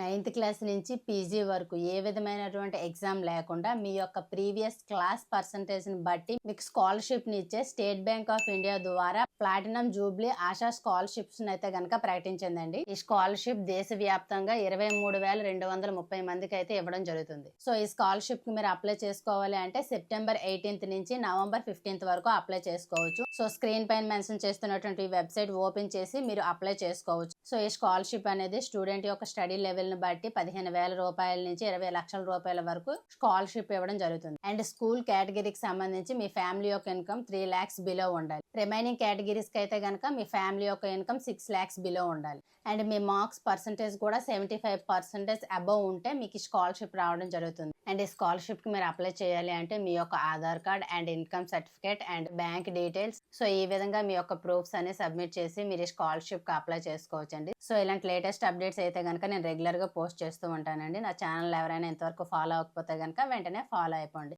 Ninth class నుంచి PG వరకు ఏ విధమైనటువంటి ఎగ్జామ్ లేకుండా మీ యొక్క ప్రీవియస్ క్లాస్ పర్సంటేజ్ని బట్టి మీకు స్కాలర్షిప్ని ఇచ్చే స్టేట్ బ్యాంక్ ఆఫ్ ఇండియా ద్వారా ప్లాటినం జూబ్లీ ఆశా స్కాలర్షిప్స్ అయితే కనుక ప్రకటించిందండి. ఈ స్కాలర్షిప్ దేశవ్యాప్తంగా ఇరవై మూడు వేల రెండు వందల ముప్పై మందికి అయితే ఇవ్వడం జరుగుతుంది. సో ఈ స్కాలర్షిప్కి మీరు అప్లై చేసుకోవాలి అంటే సెప్టెంబర్ ఎయిటీన్త్ నుంచి నవంబర్ ఫిఫ్టీన్త్ వరకు అప్లై చేసుకోవచ్చు. సో స్క్రీన్ పైన మెన్షన్ చేస్తున్నటువంటి వెబ్సైట్ ఓపెన్ చేసి మీరు అప్లై చేసుకోవచ్చు. సో ఈ స్కాలర్షిప్ అనేది స్టూడెంట్ యొక్క స్టడీ లెవెల్ని బట్టి పదిహేను వేల రూపాయల నుంచి ఇరవై లక్షల రూపాయల వరకు స్కాలర్షిప్ ఇవ్వడం జరుగుతుంది. అండ్ స్కూల్ కేటగిరీకి సంబంధించి మీ ఫ్యామిలీ యొక్క ఇన్కమ్ త్రీ ల్యాక్స్ బిలో ఉండాలి. రిమైనింగ్ కేటగిరీస్కి అయితే కనుక మీ ఫ్యామిలీ యొక్క ఇన్కమ్ సిక్స్ లాక్స్ బిలో ఉండాలి. అండ్ మీ మార్క్స్ పర్సంటేజ్ కూడా సెవెంటీ ఫైవ్ పర్సెంటేజ్ అబవ్ ఉంటే మీకు స్కాలర్షిప్ రావడం జరుగుతుంది. అండ్ ఈ స్కాలర్షిప్కి మీరు అప్లై చేయాలి అంటే మీ యొక్క Aadhaar card and income certificate and bank details. So ఈ విధంగా మీ యొక్క ప్రూఫ్స్ అన్ని సబ్మిట్ చేసి మీరు స్కాలర్షిప్కి అప్లై అండి సో ఇలాంటి లేటెస్ట్ అప్డేట్స్ అయితే కనుక నేను రెగ్యులర్గా పోస్ట్ చేస్తూ ఉంటానండి. నా ఛానల్ ఎవరైనా ఇంతవరకు ఫాలో అవ్వకపోతే కనుక వెంటనే ఫాలో అయిపోండి.